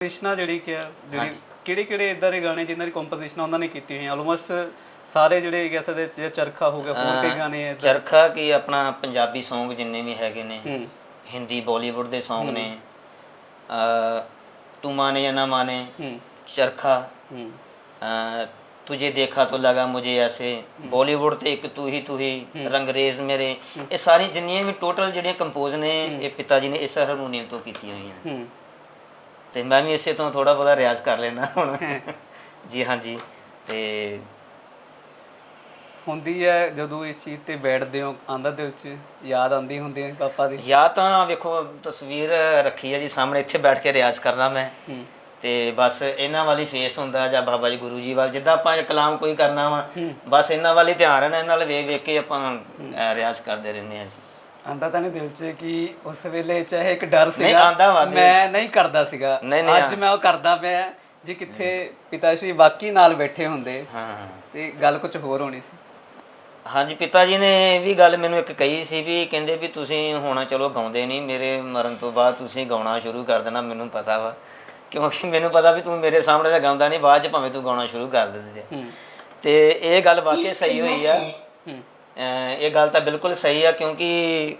ਕੰਪੋਜੀਸ਼ਨਾਂ ਜਿਹੜੀ ਕਿ ਜਿਹੜੀ ਕਿਹੜੇ ਕਿਹੜੇ ਇਦਾਂ ਦੇ ਗਾਣੇ ਜਿਨ੍ਹਾਂ ਦੀ ਕੰਪੋਜੀਸ਼ਨ ਉਹਨਾਂ ਨੇ ਕੀਤੀ ਹੋਈ ਆਲਮੋਸਟ ਸਾਰੇ ਜਿਹੜੇ ਕਹਿ ਸਕਦੇ ਜੇ ਚਰਖਾ ਹੋ ਗਿਆ ਹੋਰ ਕਈ ਗਾਣੇ ਆ ਚਰਖਾ ਕੀ ਆਪਣਾ ਪੰਜਾਬੀ Song ਜਿੰਨੇ ਵੀ ਹੈਗੇ ਨੇ ਹਿੰਦੀ ਬਾਲੀਵੁੱਡ ਦੇ Song ਨੇ ਅ ਤੂੰ ਮਾਨੇ ਜਾਂ ਨਾ ਮਾਨੇ ਚਰਖਾ ਅ, ਤੁਝੇ ਦੇਖਾ ਤੋ ਲਗਾ ਮੁਝੇ ਐਸੇ ਬਾਲੀਵੁੱਡ ਤੇ ਇੱਕ ਤੂੰ ਹੀ ਤੂੰ ਹੀ ਰੰਗਰੇਜ਼ ਮੇਰੇ ਇਹ ਸਾਰੀ ਜਿੰਨੀਆਂ ਵੀ ਟੋਟਲ ਜਿਹੜੀਆਂ ਕੰਪੋਜ਼ ਨੇ ਇਹ ਪਿਤਾ ਜੀ ਨੇ ਇਸ ਹਰਮੋਨੀਅਮ ਤੋਂ ਕੀਤੀਆਂ ਹੋਈਆਂ ਹੂੰ। ਤੇ ਮੈਂ ਵੀ ਇਸੇ ਤੋਂ ਥੋੜਾ ਬਹੁਤਾ ਰਿਆਜ਼ ਕਰ ਲੈਣਾ ਹੁਣ। ਜੀ ਹਾਂਜੀ ਤੇ ਹੁੰਦੀ ਹੈ ਜਦੋਂ ਇਸ ਚੀਜ਼ ਤੇ ਬੈਠਦੇ ਹੋ ਆਂਦਾ ਦਿਲ 'ਚ ਯਾਦ ਆਂਦੀ ਹੁੰਦੀ ਹੈ ਪਾਪਾ ਦੀ? ਜਾਂ ਤਾਂ ਵੇਖੋ ਤਸਵੀਰ ਰੱਖੀ ਹੈ ਜੀ ਸਾਹਮਣੇ ਇੱਥੇ ਬੈਠ ਕੇ ਰਿਆਜ਼ ਕਰਨਾ ਮੈਂ। ਹੂੰ। ਤੇ ਬਸ ਇਹਨਾਂ ਵਾਲੀ ਫੇਸ ਹੁੰਦਾ ਜਾਂ ਬਾਬਾ ਜੀ ਗੁਰੂ ਜੀ ਵੱਲ ਜਿੱਦਾਂ ਆਪਾਂ ਕਲਾਮ ਕੋਈ ਕਰਨਾ ਵਾ ਬਸ ਇਹਨਾਂ ਵਾਲੀ ਧਿਆਨ ਰਹਿਣਾ ਇਹਨਾਂ ਨਾਲ ਵੇਖ ਵੇਖ ਕੇ ਆਪਾਂ ਰਿਆਜ਼ ਕਰਦੇ ਰਹਿੰਦੇ ਹਾਂ ਜੀ। ਆਂਦਾ ਤਾਂ ਨਹੀਂ ਦਿਲ 'ਚ ਕਿ ਉਸ ਵੇਲੇ ਚਾਹੇ ਇੱਕ ਡਰ ਸੀਗਾ ਆਉਂਦਾ ਵਾ ਦਿਲ 'ਚ। ਮੈਂ ਨਹੀਂ ਕਰਦਾ ਸੀਗਾ। ਨਹੀਂ, ਨਹੀਂ, ਅੱਜ ਮੈਂ ਉਹ ਕਰਦਾ ਪਿਆ ਜੇ ਕਿੱਥੇ ਪਿਤਾ ਸ਼੍ਰੀ ਬਾਕੀ ਨਾਲ ਬੈਠੇ ਹੁੰਦੇ ਹਾਂ। ਤੇ ਗੱਲ ਕੁਝ ਹੋਰ ਹੋਣੀ ਸੀ। ਹਾਂਜੀ ਪਿਤਾ ਜੀ ਨੇ ਇਹ ਵੀ ਗੱਲ ਮੈਨੂੰ ਇੱਕ ਕਹੀ ਸੀ ਵੀ ਕਹਿੰਦੇ ਵੀ ਤੁਸੀਂ ਹੁਣ ਚਲੋ ਗਾਉਂਦੇ ਨਹੀਂ ਮੇਰੇ ਮਰਨ ਤੋਂ ਬਾਅਦ ਤੁਸੀਂ ਗਾਉਣਾ ਸ਼ੁਰੂ ਕਰ ਦੇਣਾ ਮੈਨੂੰ ਪਤਾ ਵਾ। ਕਿਉਂਕਿ ਮੈਨੂੰ ਪਤਾ ਵੀ ਤੂੰ ਮੇਰੇ ਸਾਹਮਣੇ ਤਾਂ ਗਾਉਂਦਾ ਨਹੀਂ ਬਾਅਦ ਚ ਭਾਵੇਂ ਤੂੰ ਗਾਉਣਾ ਸ਼ੁਰੂ ਕਰ ਦਿੰਦੇ ਹੂੰ। ਤੇ ਇਹ ਗੱਲ ਵਾਕਈ ਸਹੀ ਹੋਈ ਆ। ਇਹ ਗੱਲ ਤਾਂ ਬਿਲਕੁਲ ਸਹੀ ਆ ਕਿਉਂਕਿ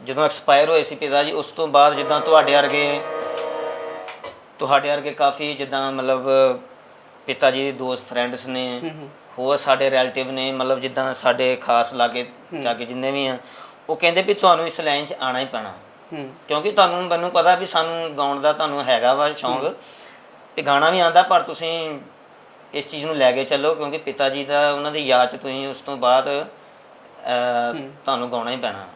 ਜਦੋਂ ਐਕਸਪਾਇਰ ਹੋਏ ਸੀ ਪਿਤਾ ਜੀ ਉਸ ਤੋਂ ਬਾਅਦ ਜਿੱਦਾਂ ਤੁਹਾਡੇ ਵਰਗੇ ਤੁਹਾਡੇ ਵਰਗੇ ਕਾਫੀ ਜਿੱਦਾਂ ਮਤਲਬ ਪਿਤਾ ਜੀ ਦੇ ਦੋਸਤ ਫਰੈਂਡਸ ਨੇ ਹੋਰ ਸਾਡੇ ਰਿਲੇਟਿਵ ਨੇ ਮਤਲਬ ਜਿੱਦਾਂ ਸਾਡੇ ਖਾਸ ਲਾਗੇ ਜਾਗੇ ਜਿੰਨੇ ਵੀ ਆ ਉਹ ਕਹਿੰਦੇ ਵੀ ਤੁਹਾਨੂੰ ਇਸ ਲਾਈਨ 'ਚ ਆਣਾ ਹੀ ਪੈਣਾ। ਕਿਉਂਕਿ ਤੁਹਾਨੂੰ ਮੈਨੂੰ ਪਤਾ ਵੀ ਸਾਨੂੰ ਗਾਉਣ ਦਾ ਤੁਹਾਨੂੰ ਹੈਗਾ ਵਾ ਸ਼ੌਂਕ ਤੇ ਗਾਣਾ ਵੀ ਆਂਦਾ ਪਰ ਤੁਸੀਂ ਇਸ ਚੀਜ਼ ਨੂੰ ਲੈ ਕੇ ਚੱਲੋ ਕਿਉਂਕਿ ਪਿਤਾ ਜੀ ਦਾ ਉਹਨਾਂ ਦੀ ਯਾਦ 'ਚ ਤੁਸੀਂ ਉਸ ਤੋਂ ਬਾਅਦ ਅਹ, ਤੁਹਾਨੂੰ ਗਾਉਣਾ ਹੀ ਪੈਣਾ।